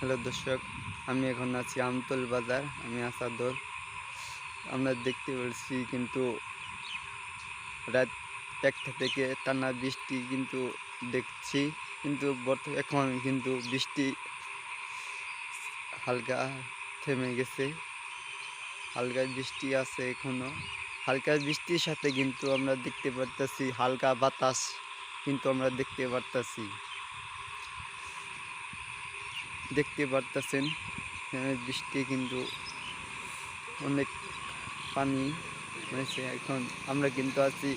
Hello দর্শক, আমি এখন আছি আমতল বাজার, আমি আসাদর আমরা দেখতে পাচ্ছি কিন্তু রাত একটা থেকে টানা বৃষ্টি কিন্তু দেখছি, কিন্তু এখন কিন্তু বৃষ্টি হালকা থেমে গেছে। হালকা বৃষ্টি আছে এখনও। হালকা বৃষ্টির সাথে কিন্তু আমরা দেখতে পারতেছি হালকা বাতাস কিন্তু আমরা দেখতে পারতেছি। দেখতে পারতেছেন। এখানে বৃষ্টি কিন্তু অনেক পানি হয়েছে। এখন আমরা কিন্তু আছি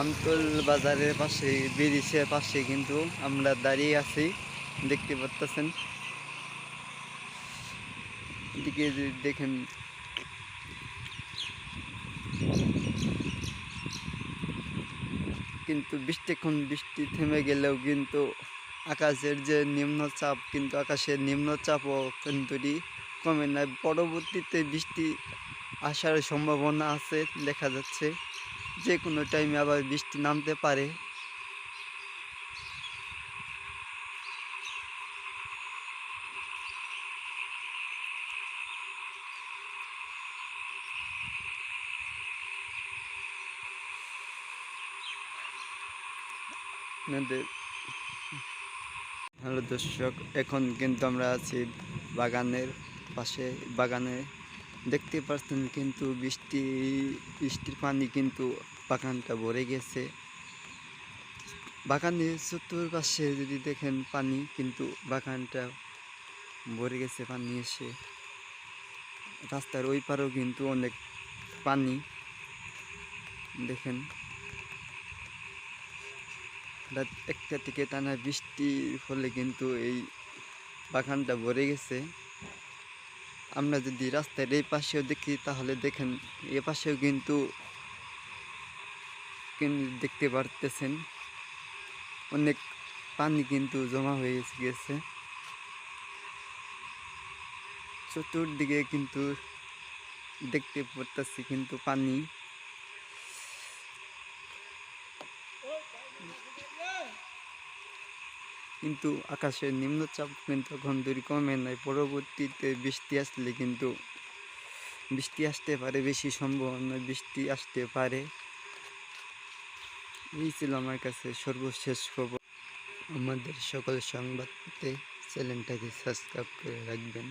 আমতল বাজারের পাশে, ব্রিজের পাশে কিন্তু আমরা দাঁড়িয়ে আছি। দেখতে পারতেছেন। এদিকে দেখেন। কিন্তু বৃষ্টি, এখন বৃষ্টি থেমে গেলেও কিন্তু আকাশের যে নিম্নচাপ কিন্তু আকাশের নিম্নচাপও কিন্তু কমে না পরবর্তীতে বৃষ্টি আসার সম্ভাবনা আছে, দেখা যাচ্ছে। যে কোনো টাইমে আবার বৃষ্টি নামতে পারে। আপনাদের হ্যালো দর্শক, এখন কিন্তু আমরা আছি বাগানের পাশে, বাগানে। দেখতে পাচ্ছেন কিন্তু বৃষ্টি, বৃষ্টির পানি কিন্তু বাগানটা ভরে গেছে। বাগানের চতুর্পাশে যদি দেখেন পানি, কিন্তু বাগানটা ভরে গেছে পানি এসে। রাস্তার ওই পারেও কিন্তু অনেক পানি। দেখেন। রাত একটা থেকে টানা বৃষ্টির ফলে কিন্তু এই বাগানটা ভরে গেছে। আমরা যদি রাস্তার এই পাশেও দেখি, তাহলে দেখেন এ পাশেও কিন্তু দেখতে পারতেছেন? অনেক পানি কিন্তু জমা হয়ে গেছে। চতুর্দিকে কিন্তু দেখতে পারতেছি কিন্তু পানি। কিন্তু আকাশের নিম্নচাপ কিন্তু এখন দূর কমে নাই। পরবর্তীতে বৃষ্টি আসলে কিন্তু বৃষ্টি আসতে পারে, বেশি সম্ভাবনা বৃষ্টি আসতে পারে। এই ছিল আমার কাছে সর্বশেষ খবর। আমাদের সকল সংবাদতে চ্যানেলটাকে সাবস্ক্রাইব করে রাখবেন।